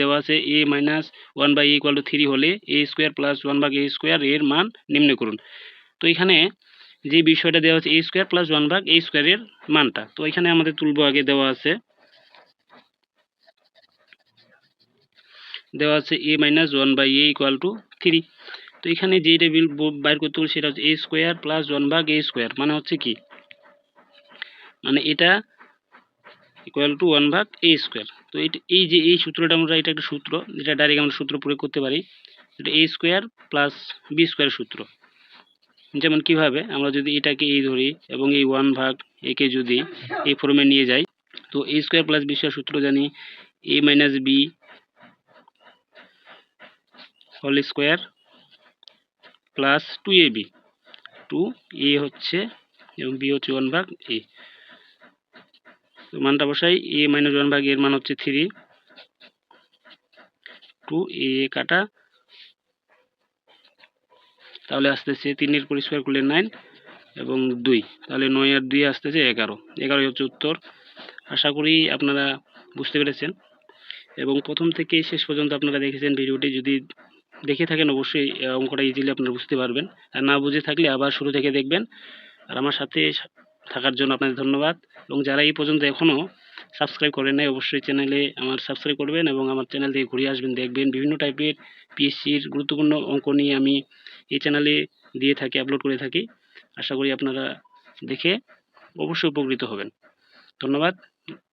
দেওয়া আছে A minus one by A equal to three হলে এ স্কোয়ার প্লাস ওয়ান ভাগ এ স্কোয়ার এর মান নির্ণয় করুন। তো এখানে যে বিষয়টা দেওয়া আছে এ স্কোয়ার প্লাস ওয়ান ভাগ এ স্কোয়ারের মানটা, তো এখানে আমাদের তুলব আগে দেওয়া আছে। দেওয়া আছে A minus one by A equal to three তো এখানে যেই টেবিল বাইর করতে হবে সেটা হচ্ছে এ স্কোয়ার প্লাস ওয়ান ভাগ এ স্কোয়ার মানে হচ্ছে কি? মানে এটা ইকুয়াল টু ওয়ান ভাগ এ স্কোয়ার তো এই যে এই সূত্রটা আমরা, এটা একটা সূত্র, যেটা ডাইরেক্ট আমরা সূত্র প্রয়োগ করতে পারি এটা A square plus B square সূত্র। যেমন কীভাবে, আমরা যদি এটাকে এই ধরি এবং এই ওয়ান ভাগ একে যদি এই ফর্মে নিয়ে যাই, তো A square plus B square সূত্র জানি A minus B whole square plus two A B two A হচ্ছে, এবং বি হচ্ছে ওয়ান ভাগ এ তো মানটা বসাই এ মাইনাস ওয়ান ভাগ এর মান হচ্ছে থ্রি টু এ কাটা, তাহলে আসতেছে তিনের পর স্কোয়ার করলে নাইন এবং দুই, তাহলে নয় আর দুই আসতেছে এগারো, এগারোই হচ্ছে উত্তর। আশা করি আপনারা বুঝতে পেরেছেন। এবং প্রথম থেকে শেষ পর্যন্ত আপনারা দেখেছেন ভিডিওটি, যদি দেখে থাকেন অবশ্যই অঙ্কটা ইজিলি আপনারা বুঝতে পারবেন। আর না বুঝে থাকলে আবার শুরু থেকে দেখবেন। আর আমার সাথে থাকার জন্য আপনাদের ধন্যবাদ। এবং যারা এই পর্যন্ত এখনও সাবস্ক্রাইব করেন নাই, অবশ্যই চ্যানেলে আমার সাবস্ক্রাইব করবেন এবং আমার চ্যানেল থেকে ঘুরে আসবেন, দেখবেন বিভিন্ন টাইপের পিএসসির গুরুত্বপূর্ণ অঙ্ক নিয়ে আমি এই চ্যানেলে দিয়ে থাকি আপলোড করে থাকি। আশা করি আপনারা দেখে অবশ্যই উপকৃত হবেন। ধন্যবাদ।